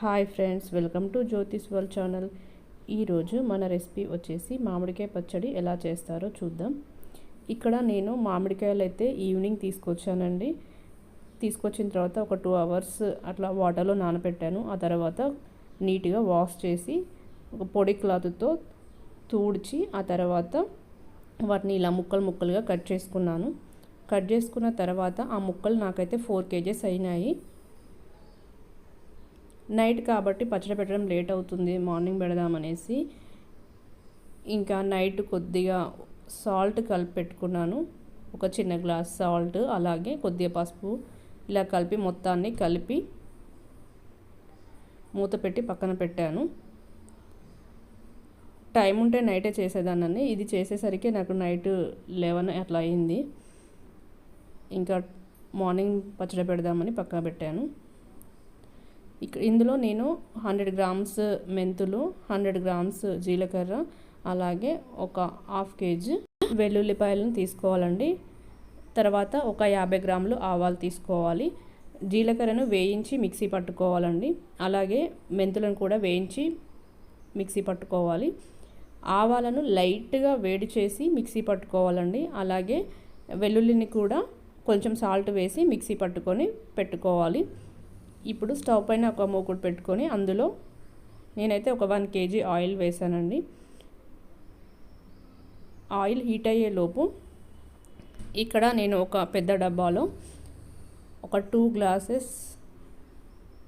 Hi friends welcome to Jyothi's world channel. ఈరోజు మన recipe వచ్చేసి మామిడికాయ పచ్చడి ఎలా చేస్తారో చూద్దాం. ఇక్కడ నేను మామిడికాయలు అయితే ఈవినింగ్ తీసుకొచ్చానండి. తీసుకొచ్చిన తర్వాత ఒక టూ అవర్స్ అట్లా వాటర్లో నానబెట్టాను ఆ తర్వాత నీట్గా వాష్ చేసి ఒక పొడి క్లాత్తో తూడ్చి ఆ తర్వాత వాటిని ఇలా ముక్కలు ముక్కలుగా కట్ చేసుకున్నాను. కట్ చేసుకున్న తర్వాత ఆ ముక్కలు నాకైతే ఫోర్ కేజెస్ అయినాయి. నైట్ కాబట్టి పచ్చడి పెట్టడం లేట్ అవుతుంది మార్నింగ్ పెడదామనేసి ఇంకా నైట్ కొద్దిగా సాల్ట్ కలిపి పెట్టుకున్నాను. ఒక చిన్న గ్లాస్ సాల్ట్ అలాగే కొద్దిగా పసుపు ఇలా కలిపి మొత్తాన్ని కలిపి మూత పెట్టి పక్కన పెట్టాను. టైం ఉంటే నైటే చేసేదాన్ని ఇది చేసేసరికి నాకు నైట్ లెవెన్ అట్లా అయింది. ఇంకా మార్నింగ్ పచ్చడి పెడదామని పక్కన పెట్టాను. ఇందులో నేను హండ్రెడ్ గ్రామ్స్ మెంతులు హండ్రెడ్ గ్రామ్స్ జీలకర్ర అలాగే ఒక హాఫ్ కేజీ వెల్లుల్లిపాయలను తీసుకోవాలండి. తర్వాత ఒక యాభై గ్రాములు ఆవాలు తీసుకోవాలి. జీలకర్రను వేయించి మిక్సీ పట్టుకోవాలండి. అలాగే మెంతులను కూడా వేయించి మిక్సీ పట్టుకోవాలి. ఆవాలను లైట్గా వేడి చేసి మిక్సీ పట్టుకోవాలండి. అలాగే వెల్లుల్లిని కూడా కొంచెం సాల్ట్ వేసి మిక్సీ పట్టుకొని పెట్టుకోవాలి. ఇప్పుడు స్టవ్ పైన ఒక మూకుడు పెట్టుకొని అందులో నేనైతే ఒక వన్ కేజీ ఆయిల్ వేసానండి. ఆయిల్ హీట్ అయ్యే లోపు ఇక్కడ నేను ఒక పెద్ద డబ్బాలో ఒక టూ గ్లాసెస్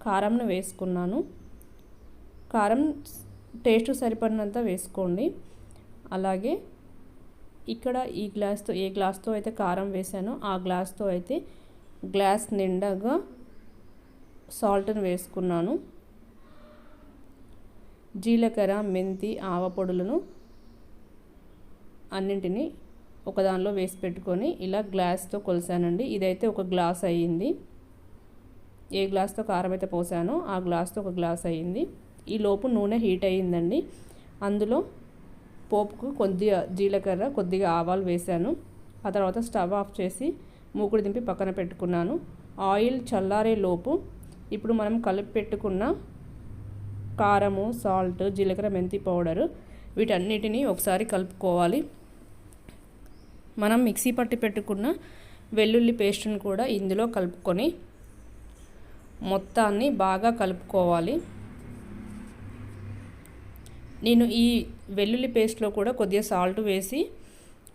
కారంను వేసుకున్నాను. కారం టేస్ట్ సరిపడినంత వేసుకోండి. అలాగే ఇక్కడ ఈ గ్లాస్తో ఏ గ్లాస్తో అయితే కారం వేసానో ఆ గ్లాస్తో అయితే గ్లాస్ నిండాగా సాల్ట్ని వేసుకున్నాను. జీలకర్ర మెంతి ఆవ పొడులను అన్నింటినీ ఒకదానిలో వేసి పెట్టుకొని ఇలా గ్లాస్తో కొలిసానండి. ఇదైతే ఒక గ్లాస్ అయ్యింది. ఏ గ్లాస్తో కారం అయితే పోసానో ఆ గ్లాస్తో ఒక గ్లాస్ అయ్యింది. ఈ లోపు నూనె హీట్ అయ్యిందండి. అందులో పోపుకు కొద్దిగా జీలకర్ర కొద్దిగా ఆవాలు వేసాను. ఆ తర్వాత స్టవ్ ఆఫ్ చేసి మూకుడు దింపి పక్కన పెట్టుకున్నాను. ఆయిల్ చల్లారే లోపు ఇప్పుడు మనం కలిపి పెట్టుకున్న కారము సాల్ట్ జీలకర్ర మెంతి పౌడరు వీటన్నిటిని ఒకసారి కలుపుకోవాలి. మనం మిక్సీ పట్టి పెట్టుకున్న వెల్లుల్లి పేస్ట్ని కూడా ఇందులో కలుపుకొని మొత్తాన్ని బాగా కలుపుకోవాలి. నేను ఈ వెల్లుల్లి పేస్ట్లో కూడా కొద్దిగా సాల్ట్ వేసి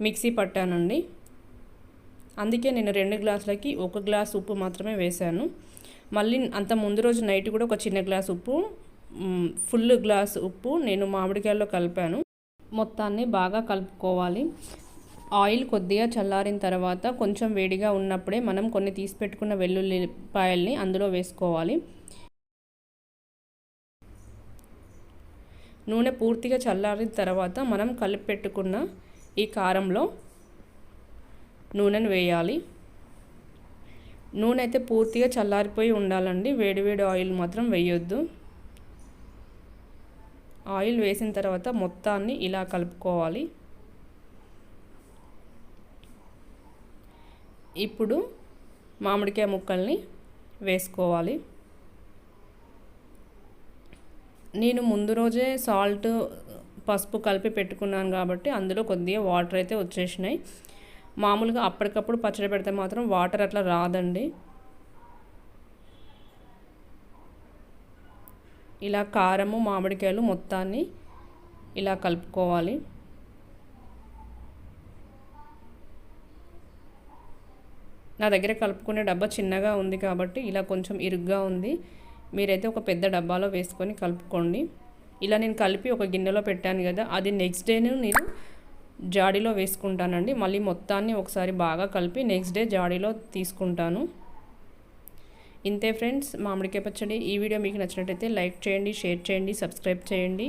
మిక్సీ పట్టానండి. అందుకే నేను రెండు గ్లాసులకి ఒక గ్లాస్ ఉప్పు మాత్రమే వేశాను. మళ్ళీ అంత ముందు రోజు నైట్ కూడా ఒక చిన్న గ్లాస్ ఉప్పు ఫుల్ గ్లాస్ ఉప్పు నేను మామిడికాయల్లో కలిపాను. మొత్తాన్ని బాగా కలుపుకోవాలి. ఆయిల్ కొద్దిగా చల్లారిన తర్వాత కొంచెం వేడిగా ఉన్నప్పుడే మనం కొన్ని తీసి పెట్టుకున్న వెల్లుల్లిపాయల్ని అందులో వేసుకోవాలి. నూనె పూర్తిగా చల్లారిన తర్వాత మనం కలిపి పెట్టుకున్న ఈ కారంలో నూనెను వేయాలి. నూనె అయితే పూర్తిగా చల్లారిపోయి ఉండాలండి. వేడివేడి ఆయిల్ మాత్రం వేయొద్దు. ఆయిల్ వేసిన తర్వాత మొత్తాన్ని ఇలా కలుపుకోవాలి. ఇప్పుడు మామిడికాయ ముక్కల్ని వేసుకోవాలి. నేను ముందు రోజే సాల్ట్ పసుపు కలిపి పెట్టుకున్నాను కాబట్టి అందులో కొద్దిగా వాటర్ అయితే వచ్చేసినాయి. మామూలుగా అప్పటికప్పుడు పచ్చడి పెడితే మాత్రం వాటర్ అట్లా రాదండి. ఇలా కారము మామిడికాయలు మొత్తాన్ని ఇలా కలుపుకోవాలి. నా దగ్గర కలుపుకునే డబ్బా చిన్నగా ఉంది కాబట్టి ఇలా కొంచెం ఇరుగ్గా ఉంది. మీరైతే ఒక పెద్ద డబ్బాలో వేసుకొని కలుపుకోండి. ఇలా నేను కలిపి ఒక గిన్నెలో పెట్టాను కదా అది నెక్స్ట్ డేను నేను జాడీలో వేసుకుంటానండి. మళ్ళీ మొత్తాన్ని ఒకసారి బాగా కలిపి నెక్స్ట్ డే జాడీలో తీసుకుంటాను. ఇంతే ఫ్రెండ్స్ మామిడికాయ పచ్చడి ఈ వీడియో మీకు నచ్చినట్టయితే లైక్ చేయండి షేర్ చేయండి సబ్స్క్రైబ్ చేయండి.